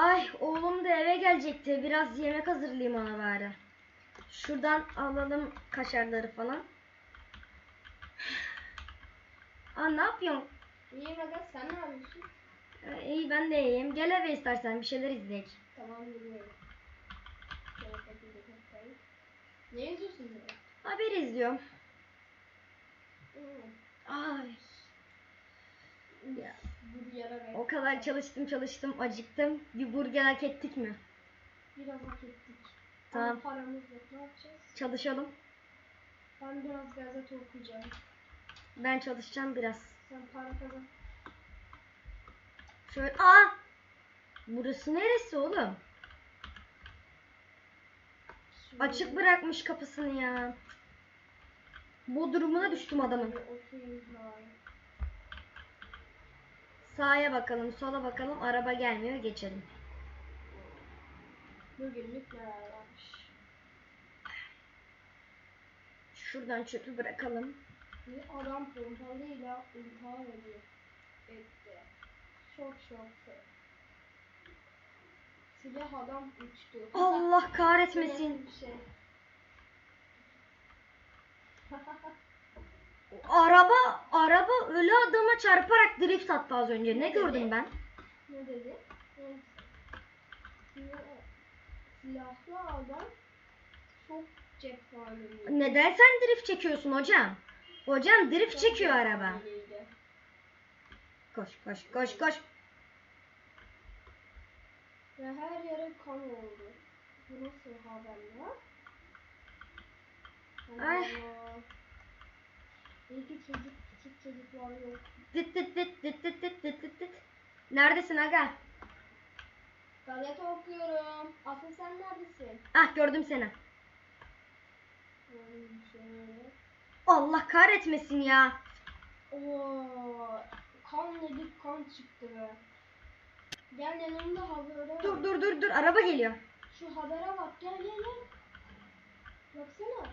Ay oğlum da eve gelecekti. Biraz yemek hazırlayayım ona bari. Şuradan alalım kaşarları falan. Aa ne yapıyorsun? İyiyim aga sen ne yapıyorsun? Ee, İyi ben de iyiyim. Gel eve istersen bir şeyler izleyek. Tamam geliyorum. Ne yazıyorsun ya? Haber izliyorum. Hmm. Ay Ya. Burger'a ver. o kadar çalıştım çalıştım acıktım. Bir burger hak ettik mi? Biraz hak ettik. Tamam. Ama paramız yok. Ne yapacağız? Çalışalım. Ben biraz gazete okuyacağım. Ben çalışacağım biraz. Sen para kazan. Şöyle aa! Burası neresi oğlum? Şöyle Açık bırakmış kapısını ya. Bu durumuna düştüm adamın. Okuyayım bari. Sağa bakalım, sola bakalım. Araba gelmiyor, geçelim. Bugünlük varmış? Şuradan çöpü bırakalım. Bir adam pompalıyla intihar ediyor. Etti. Şok şok. Silah adam uçtu. Allah kahretmesin. Şey. Araba, araba ölü adama çarparak drift attı az önce. Ne Ne gördüm dedi? ben? ne dedi? Silahlı adam çok cephaneli. Neden sen drift çekiyorsun hocam? Hocam drift çekiyor araba. Koş, koş, koş, koş. Ve her yere kan oldu. Bu nasıl haber ya? Ay. Allah. İyi ki çocuk, küçük çocuklar yok. Dit dit dit dit dit dit dit dit dit. Neredesin aga? Gazete okuyorum. Asıl sen neredesin? Ah gördüm seni. Allah kahretmesin ya. Oo, kan dedik kan çıktı be. Gel yanımda habere bak. Dur dur dur dur araba geliyor. Şu habere bak gel gel gel. Baksana.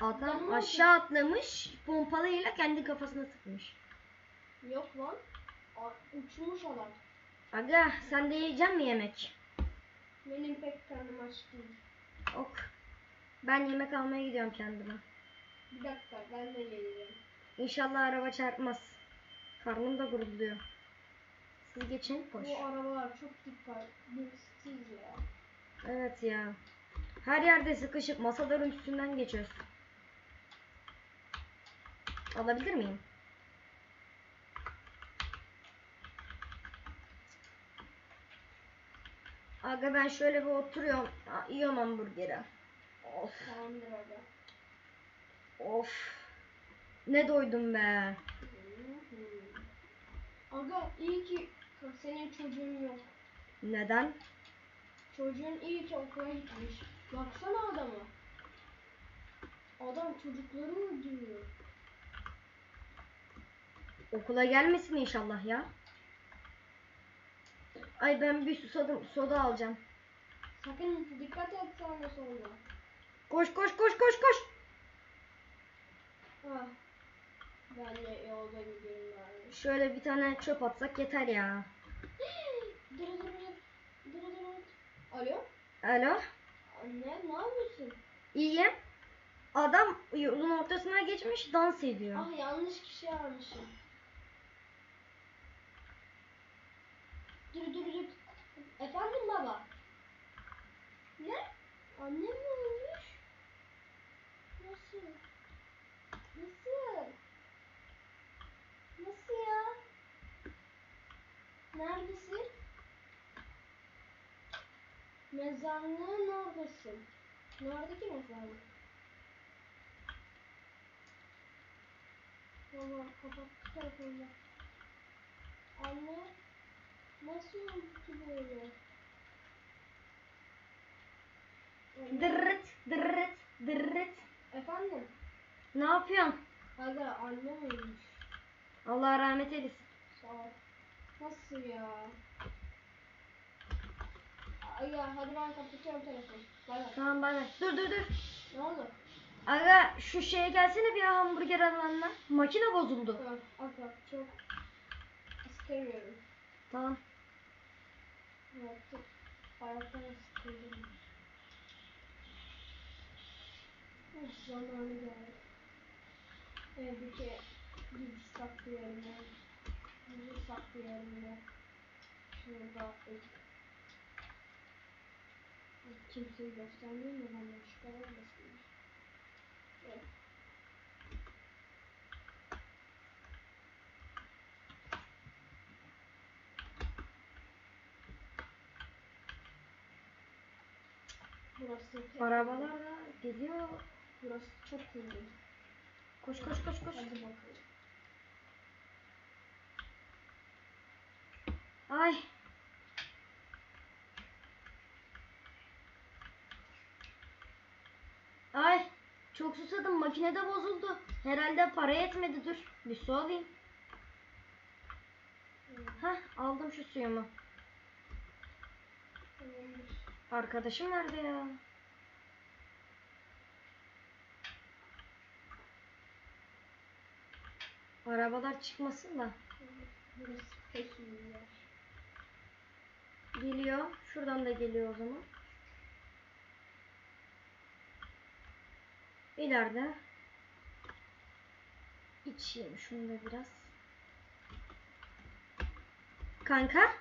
Adam aşağı atlamış, pompalıyla kendi kafasına sıkmış. Yok lan. A- uçmuş adam. Aga sen de yiyecek mi yemek? Benim pek karnım aç değil. Ok. Ben yemek almaya gidiyorum kendime. Bir dakika ben de geleceğim. İnşallah araba çarpmaz. Karnım da gurulduyor. Siz geçin koş. Bu arabalar çok dikkatsiz ya. Evet ya. Her yerde sıkışıp masaların üstünden geçiyoruz. Alabilir miyim? Aga ben şöyle bir oturuyorum. Yiyorum hamburgeri. Of Tamamdır aga. of. Ne doydum be. Aga iyi ki senin çocuğun yok. Neden? Çocuğun iyi ki okula gitmiş. Baksana adama. Adam çocukları öldürüyor. Okula gelmesin inşallah ya. Ay ben bir susadım. Soda alacağım. Sakın dikkat et sağına soluna. Koş koş koş koş koş. Ah. Ben de yolda gidiyorum bari. Şöyle bir tane çöp atsak yeter ya. Dur dur. Dur dur dur. Alo? Alo? Anne ne yapıyorsun? İyiyim. Adam yolun ortasına geçmiş dans ediyor. Ah yanlış kişi almışım. Dur dur dur. Efendim baba? Ne? Annem mi ölmüş? Nasıl? Nasıl? Nasıl ya? Neredesin? Mezarlığın oradasın. Nerede ki mezarlık? Baba kapattı telefonunu. Anne nasıl oldu ki böyle? Dırırt dırırt dırırt. Efendim? Ne yapıyorsun? Aga annem ölmüş. Allah rahmet eylesin. Sağ ol. Nasıl ya? Aga hadi ben kapatıyorum telefonu. Bay bay. Tamam bay bay. Dur dur dur. Ne oldu? Aga şu şeye gelsene bir hamburger alanına. Makine bozuldu. Tamam aga çok istemiyorum. Tamam. Artık hayattan sıkıldım. Oh, zamanı geldi. Evdeki gizli saklı yerine, gizli saklı yerine, şurada edip. Kimseyi göstermeyeyim de benden şüphe olmasın. Evet. Burası Arabalar da geliyor. Burası çok uygun. Koş koş koş koş. Hadi bakalım. Ay. Ay. Çok susadım. Makine de bozuldu. Herhalde para yetmedi. Dur. Bir su alayım. Hah aldım şu suyumu. Arkadaşım nerede ya? Arabalar çıkmasın da. Burası pek iyi yer. Geliyor. Şuradan da geliyor o zaman. İleride. İçeyim şunu da biraz. Kanka?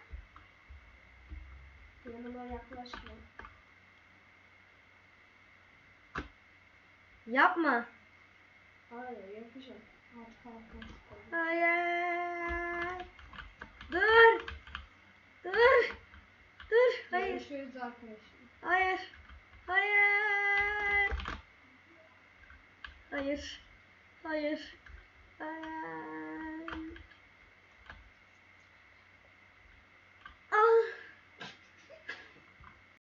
Yanıma yaklaşma. Yapma. Hayır yapacağım. Hayır. Dur. Dur. Hayır. Görüşürüz arkadaşlar. Hayır. Hayır. Hayır. Hayır. Hayır.